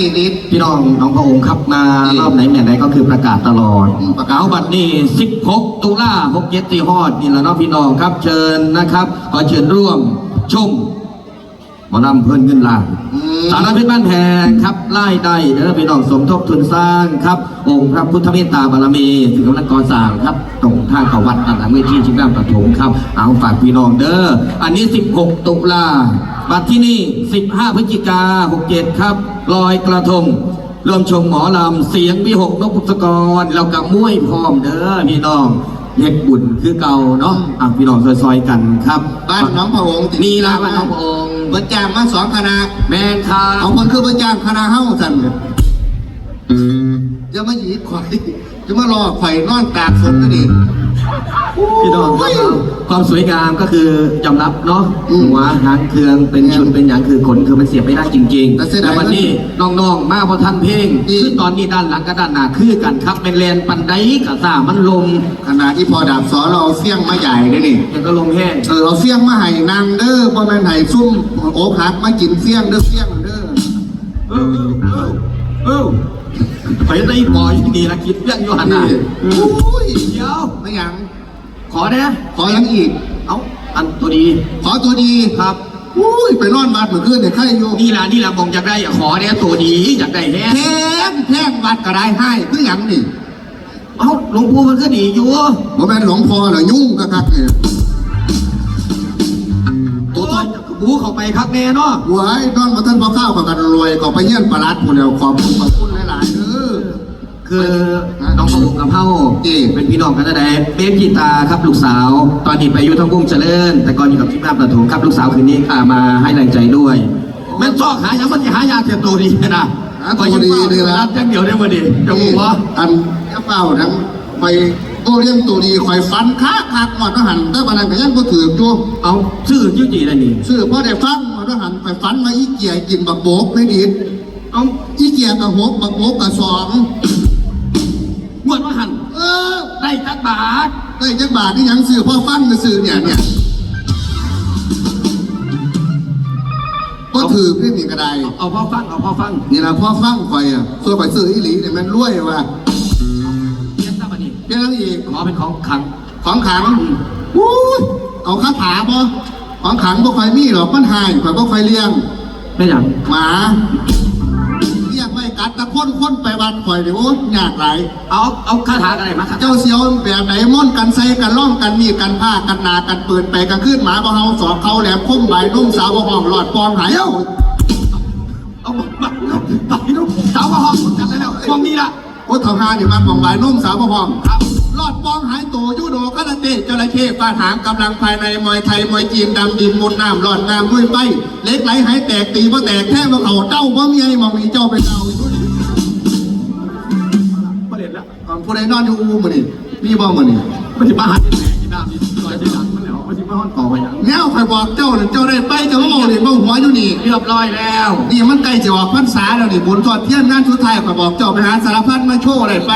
นี้คุณนางเอกนิดพี่น้องน้องพระองค์ครับมารอบไหนแม่ไหนก็คือประกาศตลอด ประกาศเอาบัตรนี้16 ตุลา6เย็ดที่ฮอดนี่แหละเน้องพี่น้องครับ เชิญนะครับ ขอเชิญร่วมชมหมอลำเพิ่นเงินล้านอื สารพิษบ้านแพงครับไล่ได้เด้อพี่น้องสมทบทุนสร้างครับ องค์พระพุทธเมตตาบารมีถึงกำลังก่อสร้างครับ ตรงทางเขาวัดต่างๆเวทีชิงร่างปฐมครับ เอาฝากพี่น้องเด้ออันนี้ 16 ตุลาบัดที่นี่ 15 พฤศจิกา67 ครับลอยกระทงรวมชมหมอลำเสียงวิหกนกพุทธกรเรากับมวยพร้อมเด้อพี่น้อง เฮ็ดบุญคือเก่าเนาะอะพี่น้องซอยๆกันครับบ้านน้องพระองค์นี่ละบ้านน้องพระองค์เบิดจ้างมาสองคณะแมนครัเอาบคนคือเบิดจ้างคณะเฮ้าสั่นเนี่ยจะมาหยีดข่อย จะมารอข่อยนอนตากฝนก็ดีพี่น้องครับความสวยงามก็คือยอมรับเนาะอืมหัวหางเครืองเป็นชุดเป็นอย่างคือขนคือมันเสียบไม่ได้จริงแต่ๆเสียดายวันนี้น้องๆ มาพอทันเพลงอืมคือตอนนี้ด้านหลังกับด้านหน้าคือกันครับเป็นแลนปันไดกับซ่ามันลมขณะที่พอดาบสอนเราเอาเฟี้ยงมาใหญ่เลยนี่ยังก็ลมแห้งเออเอาเฟี้ยงมาให้นางเด้อบ่แม่นให้ซุ่มโอ๊คหักมากินเฟี้ยงเด้อเฟี้ยงเด้อเออเออเออ ไปได้ปล่อยนี่ละคิดเรื่องอยู่หันหน้านี่เอออุ้ยเดี๋ยวไม่หยัง ขอนะขอยังอีก เอาอันตัวดี ขอตัวดีครับอุ้ยไปนอนบาดเมื่อคืนเนี่ยใครอยู่นี่ละนี่ละมองอยากได้อะขอเนี่ยตัวดีอยากได้แน่แทงแทงวัดกระได้ให้คือหยังนี่เอ้าหลวงปู่มันก็ดีอยู่บ่แม่นหลวงพ่อเหรอยุ่งกะคักเนี่ยตัวตอนบูเข้าไปครับแน่เนาะหวยนอนมาท่านพอข้าวกับกันรวยก็ไปเยี่ยนประหลัดผู้เดียวขอบคุณขอบคุณหลายๆเด้อ คือน้องพงกับเฮาอืมเป็นพี่น้องกันแต่เบฟกีตาครับลูกสาว ตอนนี้ไปอยู่ทั้งวงเจริญ แต่ก่อนอยู่กับทีมงานประถมครับลูกสาวคืนนี้พามาให้แรงใจด้วย มันชอบหาอย่างมันจะหายากเต็มตัวดีนะหาตัวดีดีนะรับจังเดียวได้มาดิจะบอกว่าอันกระเป๋าทั้งไปโอ้เลี้ยงตัวดีคอยฟันค้าคักหมดทหันแต่บันนั้นก็ยังบ่ถือจูเอาชื่อจิ้วจีนั่นนี่ซื้อพ่อได้ฟังหมดทหันไปฟันมาอีเกียกินบักโบกไม่ดีเอาอีเกียกับหกบักโบกกับสองง ได้จักบาทได้จักบาทที่ยังซื้อพ่อฟังก็ซื้อเนี่ยเนี่ยก็ถือเพื่อนนี่ก็ได้เอาพอฟังเอาพอฟังนี่นะพ่อฟังคอยอะส่วนคอยซื้ออีหลีเนี่ยมันรวยว่ะเรียนทราบอันนี้เพียงอีกขอเป็นของขังของขังอู้ยเอาคาถาบ่ของขังบ่ค่อยมีหรอกมันหายข่อยบ่ค่อยเลี้ยงไม่อย่างหมาเลี้ยงไม่ กัดตะคนคนไปวัดข่อยเดี๋ยวโอ้ยยากหลายเอาเอาคาถาอะไรมาครับเจ้าเสียวแบบไหนม่อนกันใส่กันล่องกันมีกันผ้ากันนากันเปืนไปกันขึ้นหมาบ่เฮาสอกเขาแหลมคมใบนุ่มสาวบ่ห้องหลอดปองหายเอ้าเอามามาไปดูสาวมาห้องกันแล้วมองนี้ละโอ้ทำงานอยู่มาปองใบนุ่มสาวบ่ห้องครับหลอดปองหายตัวยูโดกระเตะจระเข้ฟาหางกำลังภายในมวยไทยมวยจีนดำดินมุดน้ำหลอดน้ำด้วยไปเล็กไหลหายแตกตีบ่แตกแท้บ่เขาเต้าบ่มีไอ้มองอีเจ้าไปเต้าอยู่นี่ประ ผู้ใดนอนอยู่อูมื้อนี่มีบ่มื้อนี่มันจะมาหันแหงกินน้ำนี่ลอยที่หลังมันแล้วมันจะมาห้องต่อไปอย่างแนวข่อยบอกเจ้านั่นเจ้าได้ไปเจ้าบ่เว้านี่บ่หัวอยู่นี่ เรียบร้อยแล้วนี่มันใกล้จะออกพรรษาแล้วนี่บุญทอดเทียนงานสุดท้ายข่อยบอกเจ้าไปหาสารพัดมาโชว์ได้ไป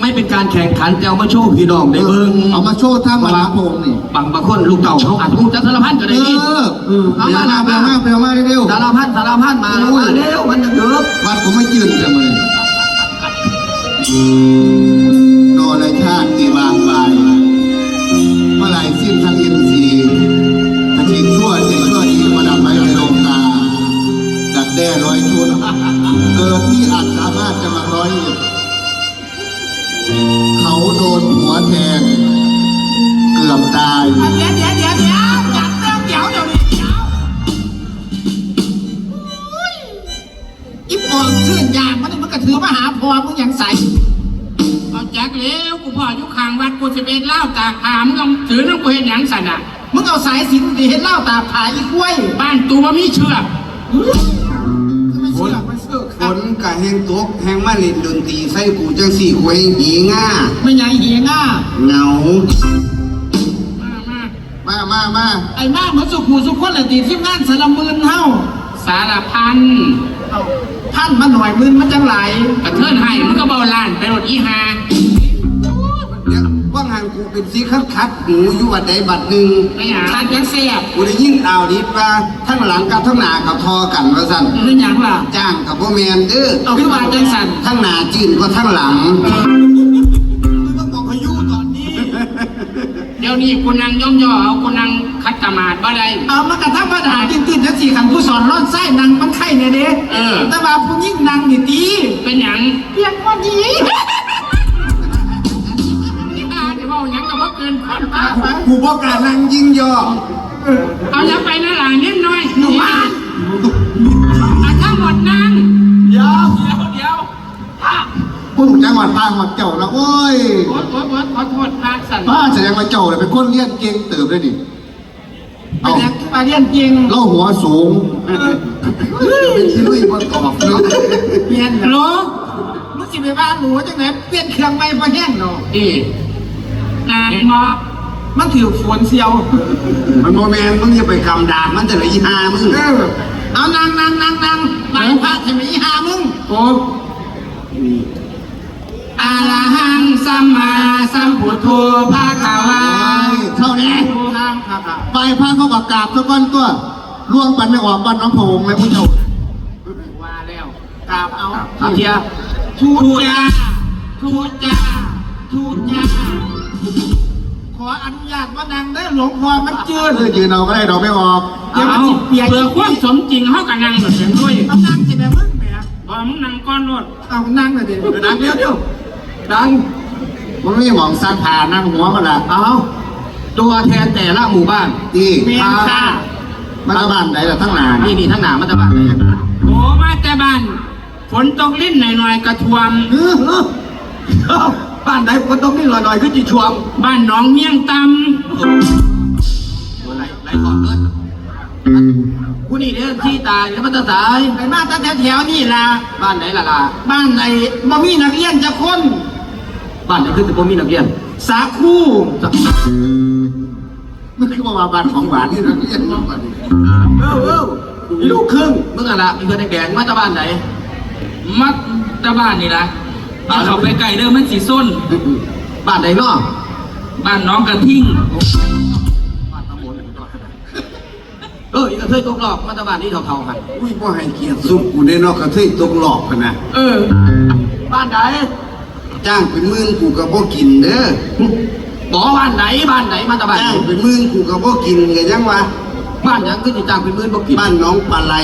ไม่เป็นการแข่งขันแต่เอามาโชว์พี่น้องได้เบิ้งเอามาโชว์ท่ามหาพงนี่บางบางคนลูกเต่าเขาอาจจะพูดจักสารพันก็เอได้นี่อเออเอาเดี๋ยวมามามาเดี๋ยวมาเดี๋ยวมาเร็วสารพันสารพันมาแล้วมาเร็วมันจะเดือบวัดผมไม่ยืนจังเลย โดนชาติที่บางใบเมื่อไร่สิ้นทั้งอินทรีย์กระชิงชั่วเจชั่วดีมาดับไว้ในโลกาดักแด้ร้อยชุดเกิดที่อาจสามารถจะมาร้อยอีเขาโดนหัวแทงเกือบตาย ถือมาหาพอมึงยังใส่ เอาแจ็คเลี้ยวกูพ่ออยู่ข้างวัดกูสิเป็นเล่าตากหามึงเอาถือน้ำกูเห็นหยังสันอะ มึงเอาสายสินดีเห็นเหล่าตาผาอีกล้วยบ้านตัวมีเชือกไม่เชื่อไม่เชื่อคฝรับนกะแหงตกแหงมาเล่นดนตรีใส่กูจังสี่หวยหีง่าไม่ใหญ่เหียง่าเหงา มามามามามาไอ้มาเหมือนสุขูสุขคนละตีที่งานสารมืนเฮาสารพัน เอา ท่านมาหน่อยมืนมันจังไหลกระเทินให้มึงก็เบาล้านไปรถอีหาเดี๋ยวว่างหันกูเป็นซีคัดคัดหูอยู่วัดใดบัดหนึ่งไม่หยังขาดยังเสียบกูได้ยินข่าวดีว่าทั้งหลังกับทั้งหน้ากับทอกันว่าสั่นหรือหยังล่ะจ้างกับพ่อแมนเด้อเอาขึ้นมาจังสันทั้งหน้าจีนก็ทั้งหลังต้องบอกพายุตอนนี้เดี๋ยวนี้กูนั่งย่องย่อเอากูนั่ง คัดตมาดบ่ได้ เอามากระทั่งมาด่าจริงๆจังสี่ขันผู้สอนร้อนไส้นางมันไข่เนี่ยเด้เออ แต่ว่าผู้ยิ่งนางนี่ตีเป็นหยังเพียงพอดีอีหาที่เว่าหยังก็บ่เกินคนตากูบอกกล้านั่งยิงยอเอาอย่าไปนะหลานนิดหน่อยหนูบ้านเอาทั้งหมดนั่งเดี๋ยวเดี๋ยวเดี๋ยวอะพูดจังหวัดป้าหวัดเจ้าแล้วโอ้ยโอ๊ยโอ๊ยโอ๊ยขอโทษพระสันป้าแสดงว่าเจ้าเนี่ยเป็นคนเลี้ยงเก่งเติบเลยดิ ไป เอา แล้มา เรียนจริงเล่าหัวสูงเป็นที่ลุยบนตอบเนาะเรียนโลลูกสิไปบ้านหนูจังไหนเปลี่ยนเครื่องไม่พอแห้งเนาะดีนางหมอมันถือฝนเซียว มันโมแมนมึงจะไปคำด่ามันแต่ละอีหามึงเอานางนางนางนางไหนพระจะมีหามึงโอ้ อาระหังสัมมาสัมพุทโธภาคาวาเท่านี้นางพระค่ะไปพาเขาประกราบสักก้อนตัวล่วงปันไม่ออกบ้านน้องโพงเลยพวกเจ้าว่าแล้วกราบเอาอาเทียทูจ้าทูจ้าทูจ้าขออนุญาตว่านางได้หลวงพ่อมันเจือเออยืนเอาก็ได้ดอกไม่ออกเดี๋ยวมันเอาสิเปียกเพื่อความสมจริงเขากับนางแบบเป็นด้วยเอานางสิแม่มึงแหม่พอมึงนั่งก้อนรถเอานางเลยดิดังเดียวเดียว ดังมันไม่หมองซักผ่านั่งหัวมันละเอาตัวแทนแต่ละหมู่บ้านที่เมียนค่ะมันจะบ้านไหนล่ะทั้งหนานี่นี่ทั้งหนามันจะบ้านไหนโอ้มาแต่บ้านฝนตกลิ้นหน่อยๆกระทวมเออเออเอ้าบ้านไหนคนต้องนี่หน่อยๆคือจีชวมบ้านหน้องเมียงตตัวไหนไหนก่อนเลยกูนี่เนี่ยที่ตายแล้วมันจะสายไปมาตั้งแถวๆนี่ล่ะบ้านไหนล่ะล่ะบ้านไหนบ่มีนักเรียนจะคน บ้านไหนคือจะบ่มีนักเรียน สาคูมันคือว่าบ้านของหวานนี่นักเรียนมากกว่านี้เออเออมีลูกครึ่งมึงอะล่ะมีเพื่อนแดงๆมาจากบ้านไหนำมักแตะบ้านนี่ละเอาเขาไปไกลเด้อมันสีส้น บ้านไหนเนาะบ้านหน้องกระทิ่งบ้านตำบลเอออีกกระเทยตกหลอกมาจากบ้านนี้เท่าๆกันอุ้ยพ่ให้เกียรติสุดกูได้นอกกระเทยตกหลอกพะนะเออ บ้านไหน จ้างเป็นหมื่นกูก็บ่กินเด้อบอกบ้านไหนบ้านไหนมาจากบ้านไหนจ้างเป็นหมื่นกูก็บ่กินก็ยังว่าบ้านหยังคือจิจ้างเป็นหมื่นบ่กินบ้านน้องปลาไหล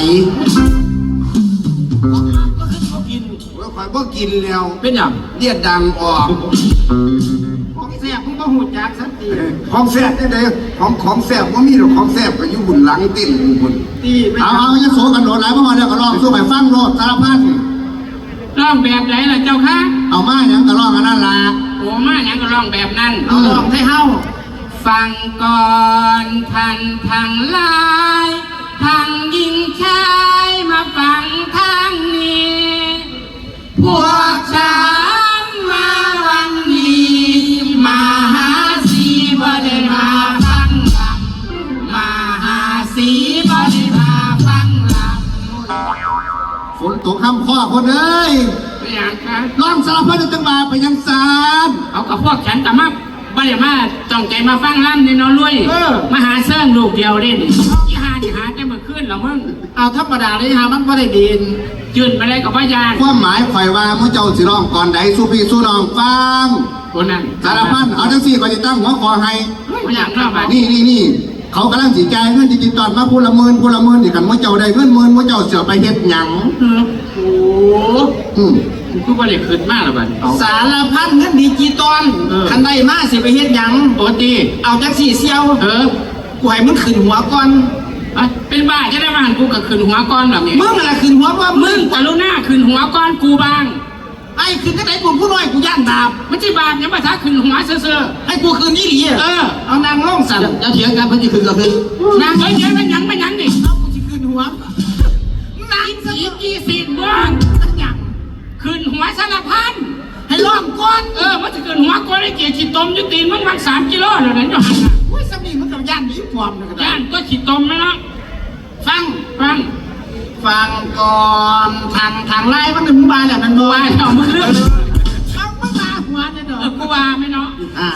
ก็คือบ่กินว่าข่อยบ่กินแล้วเป็นหยังเลียดดังออกของแซ่บมึงบ่หูจักสักทีของแซ่บได้ๆของของแซ่บบ่มีหรอกของแซ่บก็อยู่บุญหลังเต้นกูพุ่นตีไปเอาเอาจะโสกันโดดหลายเมื่อวานเดียวก็ลองสู้ไปฟังโลดสารพัด ร้องแบบไหนล่ะเจ้าคะเอามาอย่างก็ลองอันนั้นละโอ้มาอย่างก็ร้องแบบนั้น เอาลองให้เฮาฟังก่อนท่านทางลา นตกข้ามข้อคนเอ้ยำเป็นอย่างคะลองสารพัดจังบาไปยังสารเอากับพวกฉันแต่มาบ่ได้มาจ้องใจมาฟังลำในนอนรวยมาหาเสื่องลูกเดียวเด่นยี่หาที่หาแต่เมื่อคืนแล้วมึงเอาธรรมดาเลยฮะมันบ่ได้ดีนจืนไปเลยกับพยานความหมายข่อยว่ามุเจ้าสิร้องก่อนใดสู้พี่สู้น้องฟังคนนั้นสารพัดเอาจังสี่ก็จะตั้งหัวคอให้ไม่อยากเล่าไปนี่นี่นี่ เขากำลังสีใจายเงินดิจิตอลมาพูละหมื่นพูละหมื่นนี่กันมุเจ้าได้เงินหมื่นมุเจ้าเสือไปเฮ็ดหยังโอ้อืมกูว่าเลยขึ้นมากแล้วบัดสารพัดเงินดิจิตอลคันใดมาสิไปเฮ็ดหยัง โอ้ดีเอาจังสี่เซียวเออกูให้มึงขึ้นหัวก่อนอะเป็นบ้าจะได้บ้านกูกับขึ้นหัวก้อนแบบนี้มึงอะไรขึ้นหัวว่ามึมึงงกรุณาขึ้นหัวก้อนกูบ้างไอ้ขึ้นจังไหนกูผู้น้อย กูย่านดาบไม่ใช่บาปเนี่ยมาทักขึ้นหัวเซ่อให้กูคืนนี่หลีๆเออเอานางล่องสั่นจะจะเถียงกันเพิ่นสิคือก็คือนางเอ้ยเดี๋ยวมันหยังมันหยังนี่เอากูสิขึ้นหัว นางสีกีสีดบ้างตั้งหยังขึ้นหัวสารพันให้ล่องก่อนเออมันจะขึ้นหัวก้อนได้เกี่ยขีดตมอยุตีนมันมันสามกิโลแล้วนั่นจะหันน่ะโอ้ยสามีมันกับย่านหนีความนะก็ได้ย่านก็ขีดตมนะเนาะฟังฟังฟฟังก่อนทางทางไล่มันหนึ่งบานแหละมันบวว่าชเดี๋ยวมึงเรื่อง อกูว่าไหมเนาะ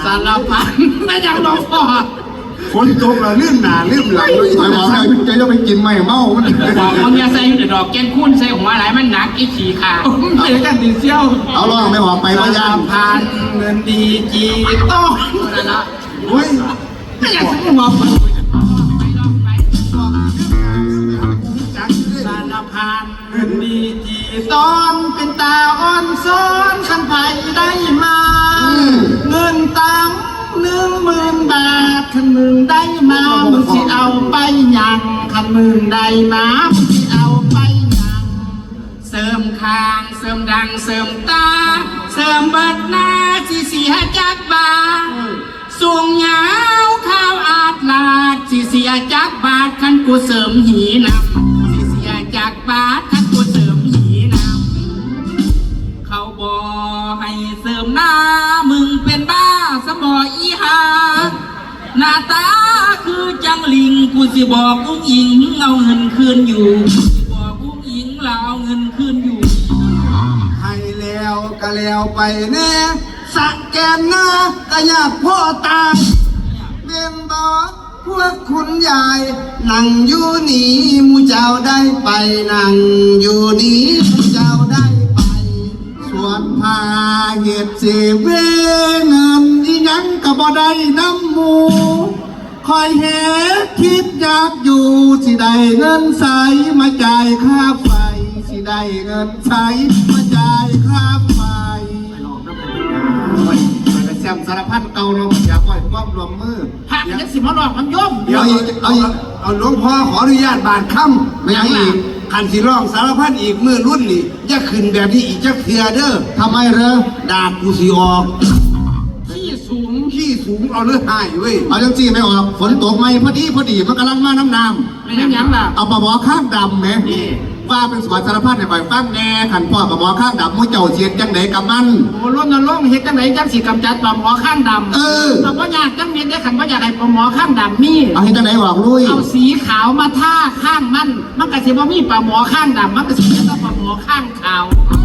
สารพันไม่อยังน้องพอฝนตกแล้วลื่นหนาลื่นหลังเลยไปบอกให้จะจะไปกินไม่เมามันบอกมึงอย่าใส่ดอกแกนคุ้นใส่หัวไหลมันหนักอีขี่ขาเจอกันดีเชี่ยวเอาล่องไม่ออกไปว่าย่างพันเงินดีจีต้องนั่นละโอ้ยไม่อยากสมองไปลองไปจังเลยสารพันเงินดีจีตอนเป็นตาอ่อนซ้อนขันไผ่ได้มา เงินตังหนึ่งหมื่นบาทคันมึงได้มามึงสิเอาไปยังคันมึงได้มามึงสิเอาไปยัง เสริมคาง เสริมดัง เสริมตา เสริมเบิดหน้าสีเสียจักบาสูงยาวข้าวอาดลาดสีเสียจักบาทคันกูเสริมหีนำสีเสียจักบาท หน้าตาคือจังลิงกูสิบอกอุ้งอิงเอาเงินคืนอยู่สิบอกอุ้งอิงเราเอาเงินคืนอยู่ ให้แล้วก็แล้วไปแน่สะแกนหน้าก็อยากพ่อตาเบียนบอกพวกคุณยาย นั่งอยู่นี่มูเจ้าได้ไปนั่งอยู่นี่ ส่วนพาเหตุเสเวเงินอีหยังก็บ่ได้น้ำหมูคอยเหตุคิดอยากอยู่สิได้เงินใสมาจ่ายค่าไฟ สิได้เงินใสมาจ่ายค่าไฟไปลองน้ำมันไปไปแซมสารพัดเก่าเราอยากปล่อยความรวมมือพระมันจะสิมาหลอกมันย่อมเดี๋ยวเอาเอาเอาหลวงพ่อขออนุญาตบาทค่ำไม่เอาอีก ขันสิร้องสารพัดอีกมือรุ่นนี่อย่าขึ้นแบบนี้อีกจักเทือเด้อทำไมเหรอดาบกูสิออกที่สูงขี้สูงเอาเลือดหายเว้ยเอาจังจีไม่ออกฝนตกไหมพอดีพอดีมันกำลังมาน้ำน้ไม่ยังยังล่ะำเอาปลาหมอข้างดำไหม ว่าเป็นสวนสารพัดในฝ่ายฟังแน่ขันพ่อปลาหมอข้างดำมุ่เจ้าเสียดจังไหนกับมัน โอ้ล้นล้งเฮ็ดจังไหนจังสิกำจัดปลาหมอข้างดำเออเอาว่ายากจังเม็ดได้ขันว่าอยากให้ปลาหมอข้างดำมีเอาให้จังไหนบอกลุยเอาสีขาวมาท่าข้างมันมันก็สิบ่มีปลาหมอข้างดำมันก็สิเป็นแต่ปลาหมอข้างขาวโอ้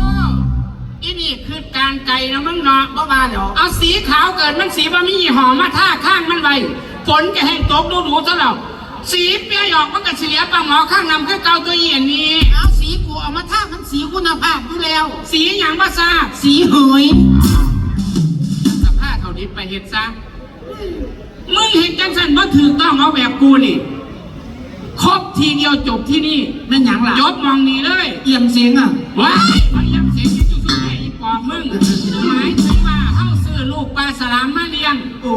อีนี่คือการไก่นะมึงเนาะบ่ว่าเดี๋ยวเอาสีขาวเกิดมันสีบะมีหอมมาท่าข้างมันไว้ฝนจะแห้งตกดูดูซะแล้ว สีเปียหยอกมันก็เสียปลาหมอข้างนำคือเกาตัวเอียนนี่เอาสีกูเอามาท่ามันสีคุณภาพอยู่แล้ว สีอย่างภาษาสีเหยสภาพเขาดิบไปเห็ดซะมึงเห็นจังสันว่าถือต้องเอาแบบกูนี่ครบทีเดียวจบที่นี่แม่นหยังล่ะยกมองนี้เลย เอี่ยมเสียงอะว้ายมันยังเสียงอยู่จุดไหนอีปอบมึงหมาย ลูกปลาสลามมาเลี้ยง โอ้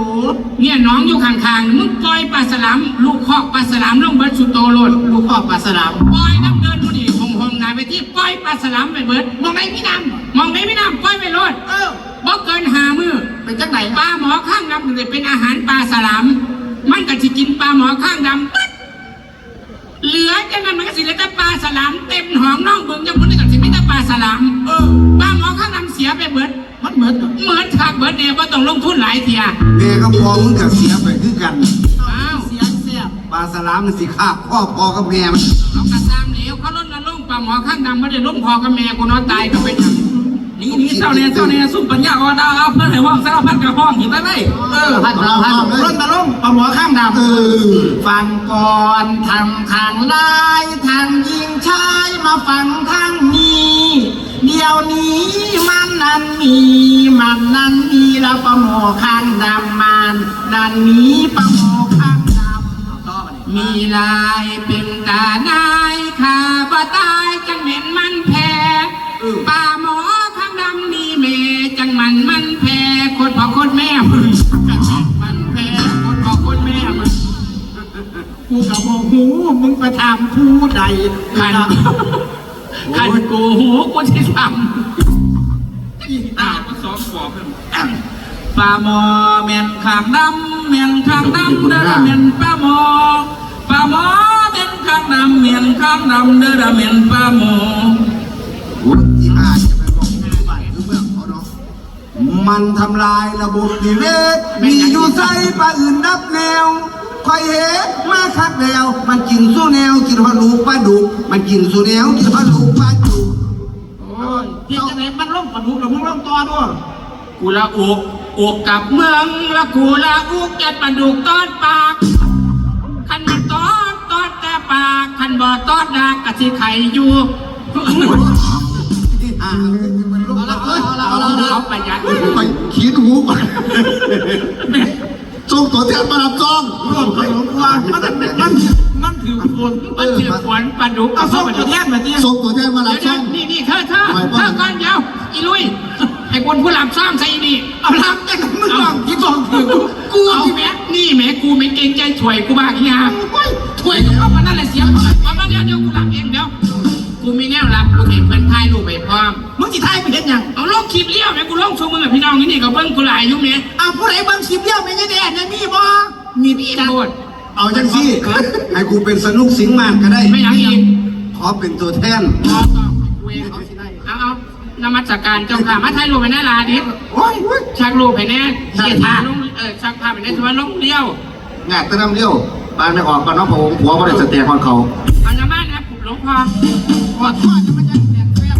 เนี่ยน้องอยู่ข้างๆมึงปล่อยปลาสลามลูกคอกปลาสลามลงเบิดสุดโตโลดลูกพ่อปลาสลามปล่อยน้ำเดินผู้นี่หงหงนายไปที่ปล่อยปลาสลามไปเบิดมองไหนพี่นมองได้ไม่น้ำปล่อยไปโลดำเออบ่เกินหามือเป็นจังไหนปลาหมอข้างดำเลยเป็นอาหารปลาสลามมันก็จะกินปลาหมอข้างดำปึ๊ดเหลือจากนั้นมันก็สิเหลือแต่ปลาสลามเต็มหองน้องเบิ่งยังพุ่นก็สิมีแต่ปลาสลามเออปลาหมอข้างดำเสียไปเบิด มันเหมือนเหมือนฉากเบิดเนี่ยว่าต้องลงทุนหลายเทียแม่ก็พอมึงจะเสียไปคือกันอ้าวเสียงเสียบปลาสลามมันสิคาบพ่อพอกับแม่มันเอากระซามเหลวเขาลดละลงปลาหมอข้างดำไม่ได้ล้มพอกับแม่กูนอนตายก็เป็นอย่างนี่นี่เจ้าเนี่ยเจ้าเนี่ยซุ่มปัญญาอ่อนดาวเอาเพื่อนให้ห้องสารพัดกับห้องหินไปไหมเออพันเราพันร่นตะลุ่มปลาหมอข้างดำเออฟังก่อนทำทางลายทางยิงชายมาฟังทางนี้ เดี๋ยวนี้มันนั้นมีมันนั้นมีแล้วปลาหมอข้างดำมันนั้นมีปลาหมอข้างดำมีลายเป็นตานายข้าบ่ตายจังเหม็นมันแพ้ปลาหมอข้างดำนี่แม่จังมันมันแพ้คนพอคนแม่มึงจังมันแพ้คนพอคนแม่มึงกูกับโมหูมึงไปถามผู้ใดขัน ขันกูหูกูที่ทำอีตาก็สองขวบเพิ่มปลาหมอแม่นข้างดำแม่นข้างดำเด้อแม่นปลาหมอปลาหมอแม่นข้างดำแม่นข้างดำเด้อแม่นปลาหมออีอาจะไปบอกที่บ้านคือเมืองเขาเนาะมันทำลายระบบนิเวศมีอยู่ใส่ปลาอื่นนับแนว คอยเห็นมาคักแล้วมันกินสู้แนว กินฮอดลูกปลาดุก มันกินสู้แนว กินฮอดลูกปลาดุกโอ้ยพี่จะไหนมันล่มปะดุแล้วมึงล่มต่อด้วยกูละอุกอุกกับเมืองละกูละอุกแกปลาดุกตอดปากคันมันตอดตอดแต่ปากคันบ่ตอดดากกะสิไข่อยู่อ่ามันลูกปลาดุกเขาประหยัดไปขีดหูก่อน ส่งตัวแทนมารับจองร่วมไปหลวงพ่อมันมันมันถือฝนมันถือฝนปลาดุกเอาส่งตัดุวกแทนมาดิส่งตัวแทนมารัเดี๋บยวจองนี่นี่เธอเธอเธอก่อนเดี๋ยวอีลุยให้คนผู้หลับซ้ำใส่นี่เอาลับแต่มึงลองที่สองถือกูเอาแม่นี่แม่กูไม่เกรงใจถวยกูบ้างเฮียถวยกูเข้ามานั่นแหละเสียงมามาเดี๋ยวเดี๋ยวกูหลัง กูมีแนวหลับกูเห็นเป็นไพ่ลูกไปพร้อม มึงจีไทยไปเห็นยังเอาลงคลิปเลี้ยวแม่กูลงชูมือกับพี่น้องนี่นี่ก็เบิ้งกูหลายอยุ่งเนี่ยเอาผู้ใดบางคลิปเลี้ยวไม่ใช่แดดนะมีบ่มีพี่โทษเอาจังสิให้กูเป็นสนุกสิงห์มากก็ได้ไม่อยากอีกขอเป็นตัวแทนพอต่อกูเองเอาสิได้เอาเอานมัสการเจ้าค่ะมาถ่ายรูปไปแน่ลาดิโอ้ยชักรูปไปแน่เกียรติลงเออชักภาพไปแน่ชวนลงเลี้ยวงานตะนำเลี้ยวบ้านไม่ออกก่อนเน้องผมผัวบ่ได้สเตียก่อนเขา ลวงพ่อขอโทษนะมันยังแดดแซ่บ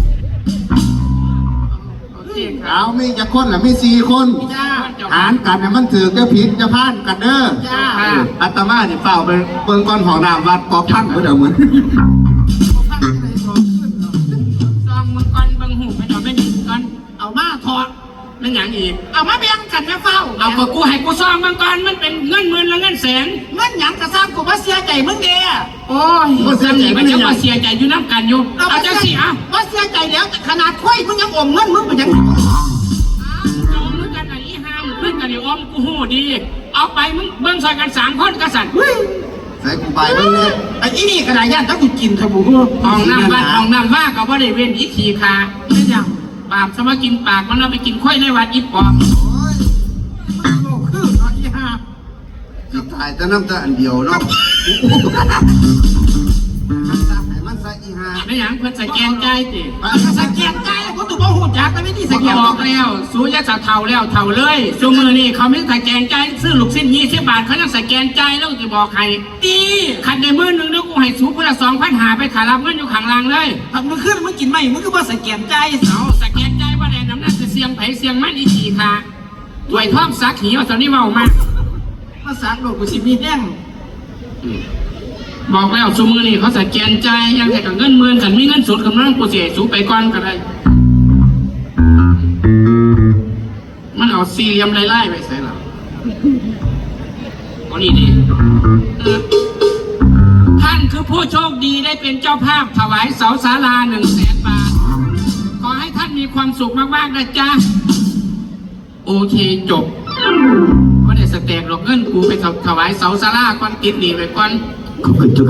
โอเคครัเอาบมีจะคนหรือมีสี่คนจ้าหารกันเนี่ยมันถือจะผิดจะพลาดกันเด้อจ้าอาตมาเนี่ยเฝ้าไปเบิ่งก้อนของน้ำวัดกอกพังเดี๋ยวเหมือนซ ไม่อย่างอีกเอามาแบ่งกันนะเฝ้าเอาก็กูให้กูซองมึงก่อนมันเป็นเงินหมื่นและเงินแสนเงินหยังกระซ้ำกูว่าเสียใจมึงเด้โอ้ยสนิทมันจะมาเสียใจอยู่น้ำกันอยู่เอาจังสิอะว่าเสียใจแล้วแต่ขนาดค่อยมึงยังอมเงินมึงเป็นยังจมมึงกันไหนห้ามเพื่อนกันนี่อมกูหูดี เอาไปมึงเบิ่งซอยกันสามคนกษัตริย์ใส่กูไปเบิ่งเนี่ยไอ้อีนี่กระดาษย่านถ้ากูกินขบุห้องน้ำบ้านห้องน้ำว่าก็บ่ได้เว้นอีขี่คาเป็นยัง ปากสมากินปากมันเอาไปกินข้อยในวัดอีปอบโลกคือเนาะอีห่าสิตายแต่น้ำตาอันเดียวเนาะให้มันใส่อีหาไม่หยังเพิ่นสแกนใจายติสแกนใจแล้วกูตัวบ่หูจักแต่ไม่ที่สสแกแกนนบอกแล้วสูยะจะเท่าแล้วเท่าเลยซูมือนี่เขาไม่สแกนใจายซื้อลูกสิ้นยี่สิบบาทเขายังสแกนใจายแล้วจะบอกใครตีขันในมือหนึงแล้วกูให้สูคนละสองพันหาไปขารับเงินอยู่ข้างล่างเลยถ้ามึงขึ้นมึงกินไม่มึงก็บ่สแกนใจเอาสแกนใจ สียงไผเสียงมันอีขี่ค่ะถวยท่อมซักหีเอาตอนนี้เมามาภาษาโลกกูสิมีแห้งบอกแล้วซูมือนี่เขาสแกนใจายยังแต่กับเงินหมื่นกันมีเงินสดกำลังกูเสียสูไปก่อนก็ได้มันเอาสี่เหลี่ยมไล่ๆไปใส่หรอวันนี้ดีเออท่านคือผู้โชคดีได้เป็นเจ้าภาพถวายเสาศาลาหนึ่งแสนบ ความสุขมากๆนะจ๊ะ โอเคจบไม่ได้สแต็กหรอกเงินกูไปถวายเสาซาลาก่อนติดหนีไปก่อนขอบคุณทุก